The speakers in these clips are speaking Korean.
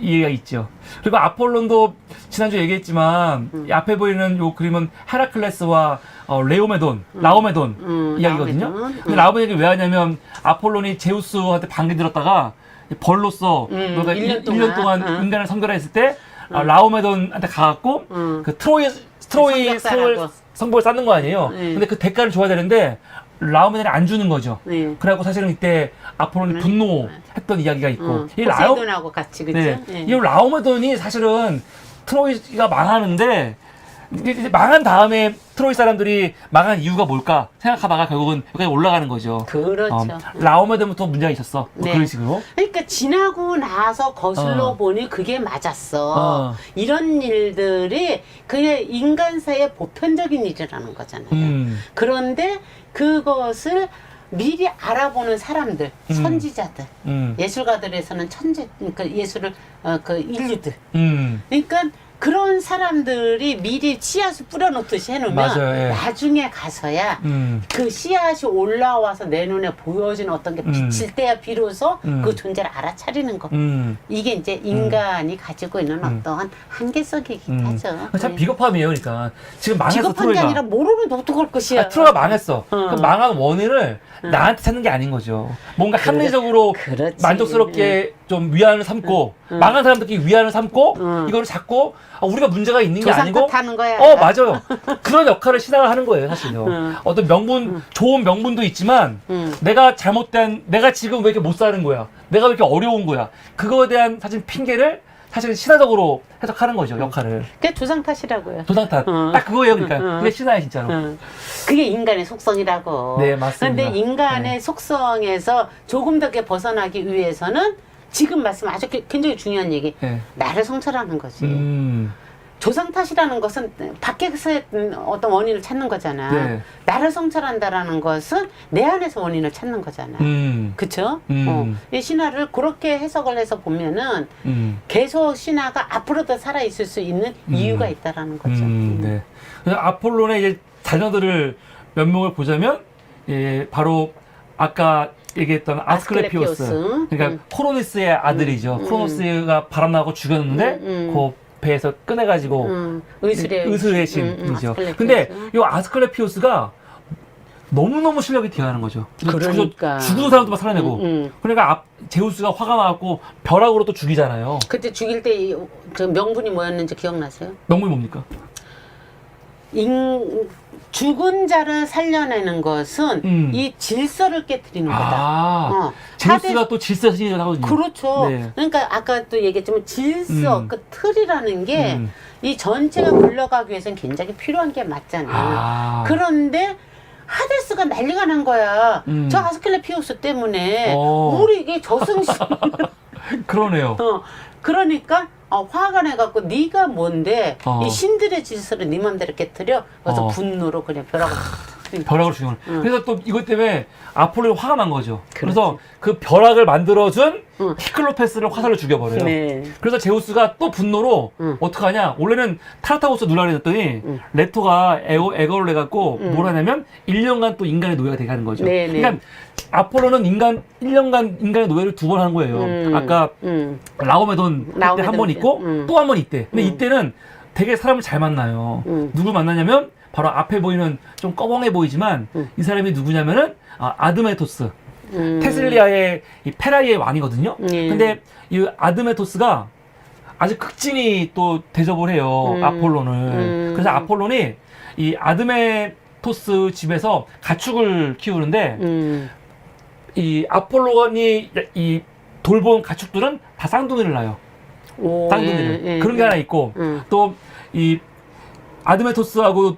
이해가 있죠. 그리고 아폴론도 지난주 에 얘기했지만 음. 이 앞에 보이는 요 그림은 헤라클레스와 어, 레오메돈, 라오메돈 음, 이야기거든요. 라오메돈. 근데 음. 라오메돈 얘기 왜 하냐면 아폴론이 제우스한테 방귀 들었다가 벌로서 음, 뭔가 일 년 1년 동안, 동안. 음. 인간을 섬겨했을 때 아, 라오메돈한테 가갖고 음. 그 트로이 트로이 성벽사라고. 성을 성벽을 쌓는 거 아니에요. 네. 근데 그 대가를 줘야 되는데 라오메돈이 안 주는 거죠. 네. 그래갖고 사실은 이때 아폴론이 네. 분노했던 이야기가 있고 어, 이 라오 포세이돈하고 같이 그죠? 네. 네. 이 라오메돈이 사실은 트로이가 망하는데 이제 이제 망한 다음에 트로이 사람들이 망한 이유가 뭘까 생각하다가 결국은 여기까지 올라가는 거죠. 그렇죠. 어, 라오메돈부터 문제가 있었어. 뭐 네. 그런 식으로. 그러니까 지나고 나서 거슬러 어. 보니 그게 맞았어. 어. 이런 일들이 그냥 인간사의 보편적인 일이라는 거잖아요. 음. 그런데 그것을 미리 알아보는 사람들, 음. 선지자들, 음. 예술가들에서는 천재, 그러니까 예술을 어, 그 인류들. 음. 그러니까 그런 사람들이 미리 씨앗을 뿌려놓듯이 해놓으면 맞아요, 예. 나중에 가서야 음. 그 씨앗이 올라와서 내 눈에 보여지는 어떤 게 음. 비칠 때야 비로소 음. 그 존재를 알아차리는 거. 음. 이게 이제 인간이 가지고 있는 음. 어떠한 한계성이긴 음. 하죠. 참 네. 비겁함이에요, 그러니까. 지금 망했어, 비겁한 게 트로이가. 아니라 모르면 어떡할 것이야. 아, 트로이가 망했어. 그 어. 망한 원인을 나한테 찾는 게 아닌 거죠. 뭔가 합리적으로 그렇지. 만족스럽게 좀 위안을 삼고 응. 망한 사람들끼리 위안을 삼고 응. 이거를 잡고 아, 우리가 문제가 있는 게 조상 아니고 탓하는 거야. 어 맞아요. 그런 역할을 신앙을 하는 거예요, 사실요. 응. 어떤 명분 좋은 명분도 있지만 응. 내가 잘못된 내가 지금 왜 이렇게 못 사는 거야? 내가 왜 이렇게 어려운 거야? 그거에 대한 사실 핑계를 사실 신화적으로 해석하는 거죠, 역할을. 그게 조상 탓이라고요. 도상 탓. 응. 딱 그거예요, 그러니까. 응, 응. 그게 신화예요, 진짜로. 응. 그게 인간의 속성이라고. 네, 맞습니다. 근데 인간의 속성에서 조금 더 이렇게 벗어나기 위해서는 지금 말씀 아주 게- 굉장히 중요한 얘기. 네. 나를 성찰하는 거지. 음. 조상 탓이라는 것은 밖에서의 어떤 원인을 찾는 거잖아. 네. 나를 성찰한다라는 것은 내 안에서 원인을 찾는 거잖아. 음. 그쵸? 음. 어. 이 신화를 그렇게 해석을 해서 보면은 음. 계속 신화가 앞으로도 살아있을 수 있는 음. 이유가 있다라는 거죠. 음, 네. 그래서 아폴론의 이제 자녀들을 몇 명을 보자면, 예, 바로 아까 얘기했던 아스클레피오스. 아스클레피오스. 그러니까 음. 코로니스의 아들이죠. 음. 코로니스가 바람나고 죽였는데, 음, 음. 그 배에서 꺼내가지고, 음, 의술의 의술의 음, 음, 신이죠. 근데 이 아스클레피오스가 너무너무 실력이 대단한 거죠. 그러니까. 죽- 죽은 사람도 막 살아내고. 음, 음. 그러니까 앞- 제우스가 화가 나갖고 벼락으로 또 죽이잖아요. 그때 죽일 때그 명분이 뭐였는지 기억나세요? 명분이 뭡니까? 인, 죽은 자를 살려내는 것은 음. 이 질서를 깨뜨리는 거다. 아, 어. 하데- 또 질서 신이라고. 그렇죠. 네. 그러니까 아까 또 얘기했지만 질서, 음. 그 틀이라는 게 음. 이 전체가 굴러가기 위해서는 굉장히 필요한 게 맞잖아요. 아. 그런데 하데스가 난리가 난 거야. 음. 저 아스클레피오스 때문에 어. 우리 이게 저승신. 그러네요. 어, 그러니까 어, 화가 내갖고 네가 뭔데 어. 이 신들의 질서를 네 맘대로 깨뜨려 그래서 어. 분노로 그냥 벼락을 벼락으로 죽이는. 응. 그래서 또 이것 때문에 아폴로이 화가 난 거죠. 그래서그 벼락을 만들어준 응. 히클로페스를 화살로 죽여버려요. 네. 그래서 제우스가 또 분노로 응. 어떡하냐 원래는 타르타고스 누라를 했더니 응. 레토가 에고, 에거를 해갖고 응. 뭘 하냐면 1년간 또 인간의 노예가 되게 하는 거죠 네, 네. 그러니까 아폴로는 인간 1년간 인간의 노예를 두 번 하는 거예요 음. 아까 음. 라오메돈 때 라오메돈 한 번 때. 있고 음. 또 한 번 있대 근데 음. 이때는 되게 사람을 잘 만나요 음. 누구 만나냐면 바로 앞에 보이는 좀 꺼벙해 보이지만 음. 이 사람이 누구냐면은 아, 아드메토스 음. 테슬리아의 이 페라이의 왕이거든요. 예. 근데 이 아드메토스가 아주 극진히 또 대접을 해요. 음. 아폴론을. 음. 그래서 아폴론이 이 아드메토스 집에서 가축을 키우는데 음. 이 아폴론이 이 돌본 가축들은 다 쌍둥이를 낳아요. 오, 쌍둥이를. 예, 예, 그런 게 예. 하나 있고 음. 또 이 아드메토스하고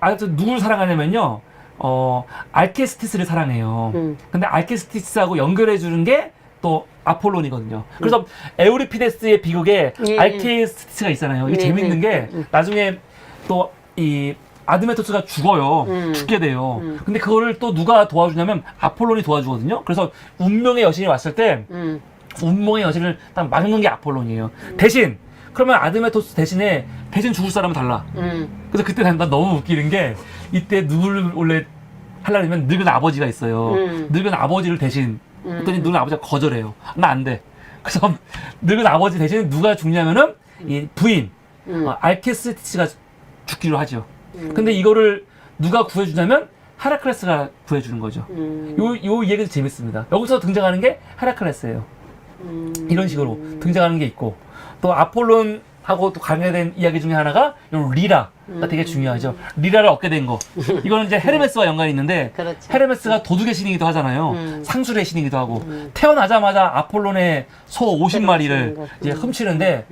아주 누굴 사랑하냐면요. 어 알케스티스를 사랑해요. 음. 근데 알케스티스하고 연결해 주는 게 또 아폴론이거든요. 그래서 에우리피데스의 비극에 예, 예. 알케스티스가 있잖아요. 이게 네, 재밌는 네. 게 음. 나중에 또 이 아드메토스가 죽어요. 음. 죽게 돼요. 음. 근데 그거를 또 누가 도와주냐면 아폴론이 도와주거든요. 그래서 운명의 여신이 왔을 때 음. 운명의 여신을 딱 막는 게 아폴론이에요. 대신 그러면 아드메토스 대신에 대신 죽을 사람은 달라. 음. 그래서 그때 난, 난 너무 웃기는 게 이때 누구를 원래 하려면 늙은 아버지가 있어요. 음. 늙은 아버지를 대신 음. 했더니 늙은 아버지가 거절해요. 나 안 돼. 그래서 늙은 아버지 대신에 누가 죽냐면은 이 부인 음. 어, 알케스티스가 죽기로 하죠. 근데 이거를 누가 구해주냐면 헤라클레스가 구해주는 거죠. 음. 요, 요 얘기도 재밌습니다. 여기서 등장하는 게 헤라클레스예요. 음. 이런 식으로 등장하는 게 있고 또 아폴론 하고 또 관계된 이야기 중에 하나가 요 리라가 되게 중요하죠. 리라를 얻게 된 거. 이거는 이제 헤르메스와 연관이 있는데 그렇죠. 헤르메스가 도둑의 신이기도 하잖아요. 음. 상술의 신이기도 하고 태어나자마자 아폴론의 소 50마리를 거. 이제 음. 훔치는데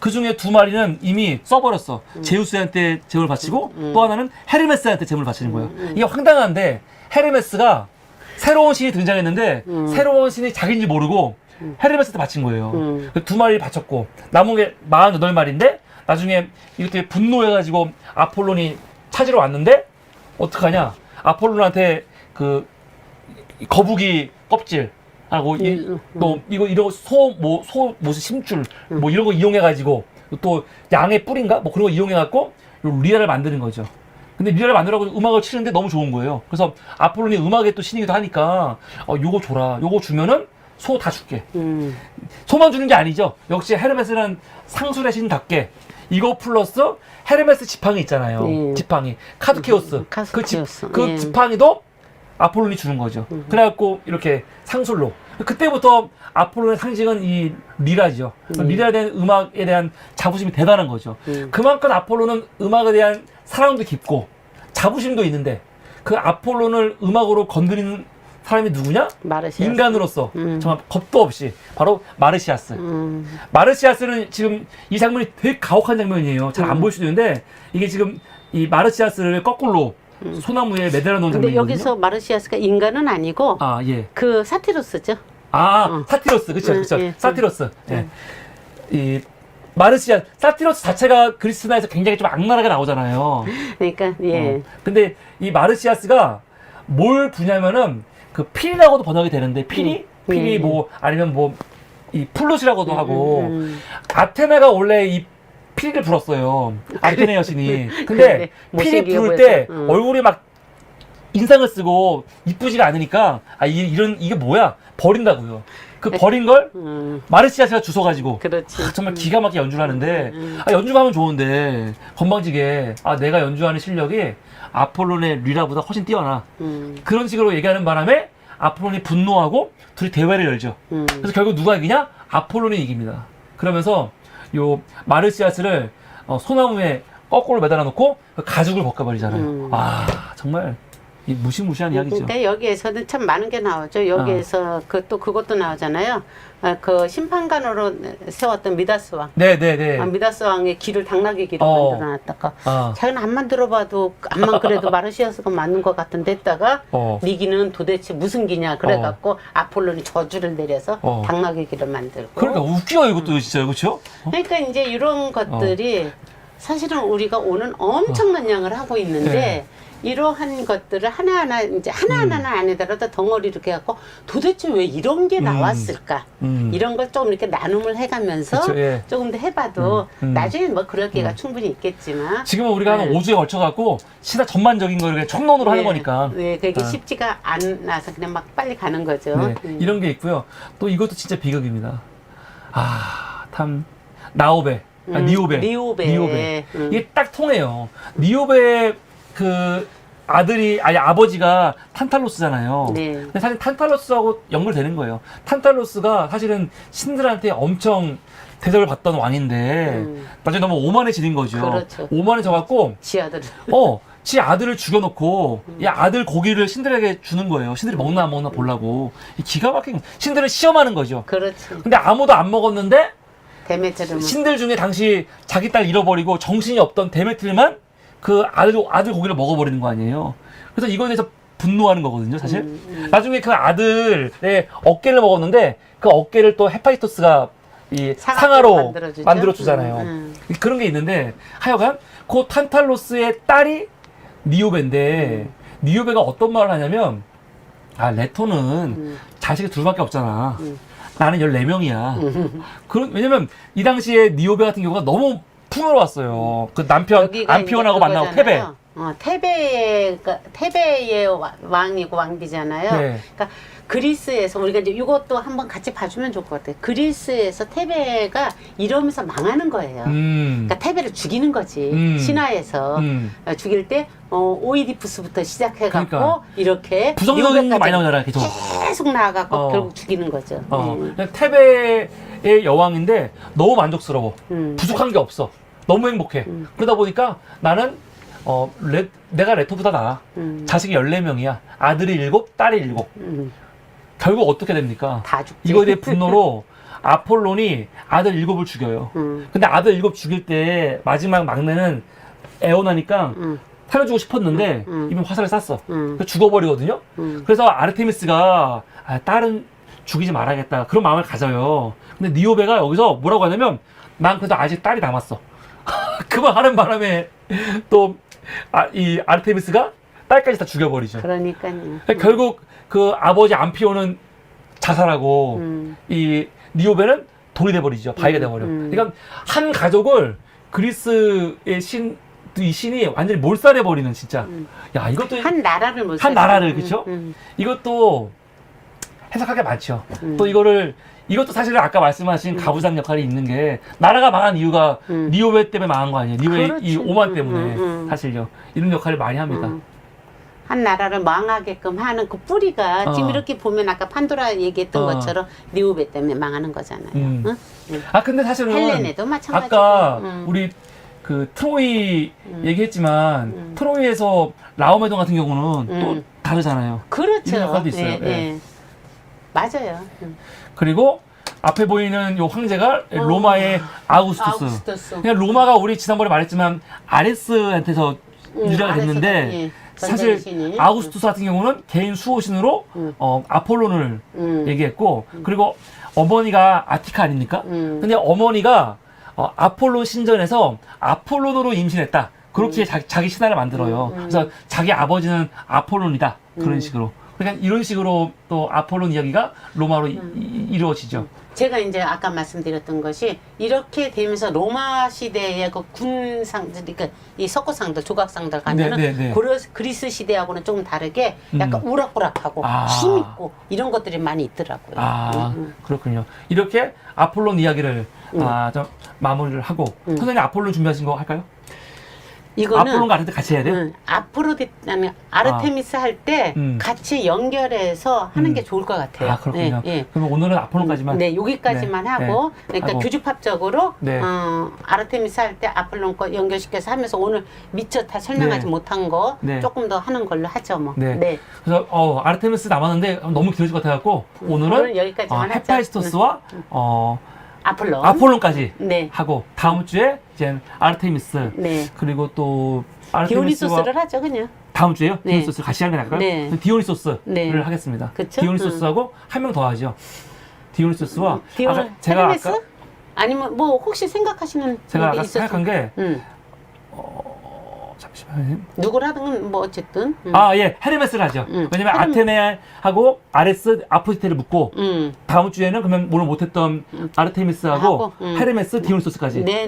그 중에 두 마리는 이미 써버렸어. 제우스한테 재물 바치고 또 하나는 헤르메스한테 재물 바치는 거예요. 이게 황당한데 헤르메스가 새로운 신이 등장했는데 새로운 신이 자기인지 모르고 헤르메스한테 바친 거예요. 음. 그두 마리를 바쳤고 남은 게 48마리인데 나중에 이것들이 분노해가지고 아폴론이 찾으러 왔는데 어떡하냐 아폴론한테 그 거북이 껍질 하고 이, 음, 또 이거 이런 소뭐소 무슨 심줄 뭐 이런 거 이용해 가지고 또 양의 뿔인가 뭐 그런 거 이용해 갖고 요 리라를 만드는 거죠. 근데 리라를 만들라고 음악을 치는데 너무 좋은 거예요. 그래서 아폴론이 음악의 또 신이기도 하니까 어 요거 줘라. 요거 주면은 소 다 줄게. 음. 소만 주는 게 아니죠. 역시 헤르메스는 상술의 신답게 이거 플러스 헤르메스 지팡이 있잖아요. 네. 지팡이 카드케오스. 음, 그, 지, 카드케오스. 그 예. 지팡이도 아폴론이 주는 거죠. 그래갖고 이렇게 상술로 그때부터 아폴론의 상징은 이 리라죠. 리라에 대한 음악에 대한 자부심이 대단한 거죠. 음. 그만큼 아폴론은 음악에 대한 사랑도 깊고 자부심도 있는데 그 아폴론을 음악으로 건드리는 사람이 누구냐? 마르시아스. 인간으로서 음. 정말 겁도 없이 바로 마르시아스. 음. 마르시아스는 지금 이 장면이 되게 가혹한 장면이에요. 잘 음. 안 보일 수도 있는데 이게 지금 이 마르시아스를 거꾸로 소나무에 매달아 놓은 음. 근데 장면이거든요. 여기서 마르시아스가 인간은 아니고 아 예. 그 사티루스죠. 아 어. 사티로스 그렇죠 음, 그렇죠 예, 사티로스. 예. 음. 이 마르시아 사티로스 자체가 그리스나에서 굉장히 좀 악랄하게 나오잖아요. 그러니까 예. 어. 근데 이 마르시아스가 뭘 부냐면은 그 필이라고도 번역이 되는데 필이 음. 필이 음. 뭐 아니면 뭐 이 플룻이라고도 하고 음. 아테네가 원래 이 피리를 불었어요. 아테네 여신이. 근데 그래, 피리 못생겨 부를 때 보여서. 응. 얼굴이 막 인상을 쓰고 이쁘지가 않으니까 아 이, 이런 이게 뭐야 버린다고요. 그 버린 걸 음. 마르시아스가 주워가지고 그렇지. 아, 정말 기가 막히게 연주를 하는데 음. 아, 연주하면 좋은데 건방지게 아 내가 연주하는 실력이 아폴론의 리라보다 훨씬 뛰어나 음. 그런 식으로 얘기하는 바람에 아폴론이 분노하고 둘이 대회를 열죠. 음. 그래서 결국 누가 이기냐? 아폴론이 이깁니다. 그러면서 요 마르시아스를 어, 소나무에 거꾸로 매달아 놓고 그 가죽을 벗겨버리잖아요. 음. 아 정말 이 무시무시한 이야기죠. 그러니까 여기에서는 참 많은 게 나오죠. 여기에서 그 또 그것도 나오잖아요. 아, 그 심판관으로 세웠던 미다스 왕. 네 네 네. 아, 미다스 왕의 길을 당나귀 길을 어. 만들어놨다가 아, 자기는 안만 들어봐도 안만 그래도 마르시아스가 맞는 것 같은데 했다가 어. 네 기는 도대체 무슨 기냐 그래갖고 아폴론이 저주를 내려서 어. 당나귀 길을 만들고 그러니까 웃겨 이것도 진짜 그렇죠? 그러니까 이제 이런 것들이 사실은 우리가 오는 엄청난 어. 양을 하고 있는데 네. 이러한 것들을 하나하나 이제 하나하나는 아니더라도 덩어리 이렇게 갖고 도대체 왜 이런 게 음. 나왔을까 음. 이런 걸 조금 이렇게 나눔을 해가면서 그쵸, 예. 조금 더 해봐도 음, 음. 나중에 뭐 그럴 기회가 충분히 있겠지만 지금은 우리가 한 네. 5주에 걸쳐갖고 시사 전반적인 그냥 총론으로 하는 네, 거니까. 네, 그게 아. 쉽지가 않아서 그냥 막 빨리 가는 거죠. 네, 음. 이런 게 있고요. 또 이것도 진짜 비극입니다. 아, 참 나오베, 아, 음, 니오베, 니오베. 음. 이게 딱 통해요. 니오베 그 아들이 아니 아버지가 탄탈로스잖아요. 네. 근데 사실 탄탈로스하고 연결되는 거예요. 탄탈로스가 사실은 신들한테 엄청 대접을 받던 왕인데 음. 나중에 너무 오만해지는 거죠. 그렇죠. 오만해져갖고 지 아들. 어, 지 아들을 죽여놓고 이 아들 고기를 신들에게 주는 거예요. 신들이 먹나 안 먹나 보려고. 이 기가 막힌 신들을 시험하는 거죠. 그렇지. 근데 아무도 안 먹었는데 데메트르는 신들 중에 당시 자기 딸 잃어버리고 정신이 없던 데메트르만 그 아들 아들 고기를 먹어버리는 거 아니에요. 그래서 이거에 대해서 분노하는 거거든요, 사실. 음, 음. 나중에 그 아들의 어깨를 먹었는데 그 어깨를 또 헤파이토스가 이 상아로. 만들어 주잖아요. 음, 그런 게 있는데 하여간 그 탄탈로스의 딸이 니오베인데 음. 니오베가 어떤 말을 하냐면 아 레토는 음. 자식이 둘밖에 없잖아. 음. 나는 14명이야. 그런 왜냐면 이 당시에 니오베 같은 경우가 너무 풍요로웠어요. 그 남편 여기가 안피온하고 이제 만나고 그거잖아요. 패배. 어, 태베가 태베의 와- 왕이고 왕비잖아요. 네. 그러니까 그리스에서 우리가 이제 이것도 한번 같이 봐주면 좋을 것 같아요. 그리스에서 테베가 이러면서 망하는 거예요. 음. 그러니까 테베를 죽이는 거지 음. 신화에서 음. 어, 죽일 때 어, 오이디푸스부터 시작해갖고 그러니까. 이렇게 부정적인 게 리오베까지 많이 나오잖아요, 계속. 계속 나아가고 어. 결국 죽이는 거죠. 어. 음. 테베의 여왕인데 너무 만족스러워. 음. 부족한 게 없어. 너무 행복해. 음. 그러다 보니까 나는 어, 레, 내가 레토보다 나아. 음. 자식이 14명이야. 아들이 7, 딸이 7. 음. 결국 어떻게 됩니까? 다 죽지. 이거에 대해 분노로 아폴론이 아들 7을 죽여요. 음. 근데 아들 7 죽일 때 마지막 막내는 애원하니까 음. 살려주고 싶었는데 음, 음. 이미 화살을 쐈어. 음. 그래서 죽어버리거든요. 음. 그래서 아르테미스가 아, 딸은 죽이지 말아야겠다 그런 마음을 가져요. 근데 니오베가 여기서 뭐라고 하냐면 난 그래도 아직 딸이 남았어. 그말 하는 바람에 또 이 아 르테미스가 딸까지 다 죽여버리죠. 그러니까요. 그러니까 결국 그 아버지 암피오는 자살하고 음. 이 니오베는 돌이 돼버리죠. 바위가 돼버려. 음. 그러니까 한 가족을 그리스의 신, 이 신이 완전히 몰살해버리는 진짜. 음. 야 이것도 한 나라를 못 한. 나라를, 음, 그쵸? 음. 이것도 해석할 게 많죠. 음. 또 이거를 이것도 사실은 아까 말씀하신 가부장 역할이 있는 게 나라가 망한 이유가 음. 니오베 때문에 망한 거 아니에요. 니오베 그렇지. 이 오만 음, 때문에 음, 음. 사실요. 이런 역할을 많이 합니다. 음. 한 나라를 망하게끔 하는 그 뿌리가 어. 지금 이렇게 보면 아까 판도라 얘기했던 어. 것처럼 니오베 때문에 망하는 거잖아요. 음. 응? 응. 아 근데 사실은 헬레네도 마찬가지고. 아까 음. 우리 그 트로이 음. 얘기했지만 음. 트로이에서 라오메동 같은 경우는 또 음. 다르잖아요. 그렇죠. 역할도 있어요. 예, 예. 예. 맞아요. 음. 그리고 앞에 보이는 요 황제가 로마의 아우구스투스. 어. 아우구스투스. 그냥 로마가 우리 지난번에 말했지만 아레스한테서 음, 유래가 아레스가, 됐는데 예. 사실 신이. 아우구스투스 같은 경우는 개인 수호신으로 음. 어, 아폴론을 음. 얘기했고 그리고 어머니가 아티카 아닙니까? 음. 근데 어머니가 어, 아폴론 신전에서 아폴론으로 임신했다. 그렇게 자, 자기 신화를 만들어요. 음, 음. 그래서 자기 아버지는 아폴론이다. 그런 음. 식으로. 그러니까 이런 식으로 또 아폴론 이야기가 로마로 이- 음. 이, 이루어지죠. 제가 이제 아까 말씀드렸던 것이 이렇게 되면서 로마 시대의 그 군상들, 그러니까 이 석고상들, 조각상들 가면은 네, 네, 네. 고려- 그리스 시대하고는 조금 다르게 약간 음. 우락부락하고 아. 힘 있고 이런 것들이 많이 있더라고요. 아, 음, 음. 그렇군요. 이렇게 아폴론 이야기를 음. 아, 좀 마무리를 하고 음. 선생님 아폴론 준비하신 거 할까요? 이거는 아폴론과 아르테 같이 해야 돼요? 응, 아프로디 아니 아르테미스 할 때 음. 같이 연결해서 하는 음. 게 좋을 것 같아요. 아, 그렇군요. 예, 예. 그러면 오늘은 아폴론까지만. 네, 여기까지만 네, 하고 네. 그러니까 하고. 교집합적으로 네. 어, 아르테미스 할 때 아폴론 거 연결시켜서 하면서 오늘 미처 다 설명하지 네. 못한 거 네. 조금 더 하는 걸로 하죠, 뭐. 네. 그래서 어, 아르테미스 남았는데 너무 길어질 것 같아갖고 음, 오늘은 오늘 여기까지만 어, 하자. 헤파이스토스와 어, 아폴론. 아폴론까지 네. 하고 다음 주에 이제 아르테미스 네. 그리고 또 아르테미스와 디오니소스를 하죠, 그냥. 다음 주에요? 네. 디오니소스 같이 하는 게 나을까요? 네. 디오니소스를 네. 하겠습니다. 그쵸? 디오니소스하고 한 명 더 하죠. 디오니소스와 디오 아까 제가 헤르메스? 아까 아니면 뭐 혹시 생각하시는 제가 아까? 생각한 게 음. 어, 잠시만요. 누구라든 뭐 어쨌든. 음. 아, 예, 헤르메스를 하죠. 음, 왜냐면 헤르메- 아테네하고 아레스, 아프리테를 묶고 음. 다음 주에는 그러면 오늘 못했던 아르테미스하고 하고, 음. 헤르메스, 디오니소스까지 네.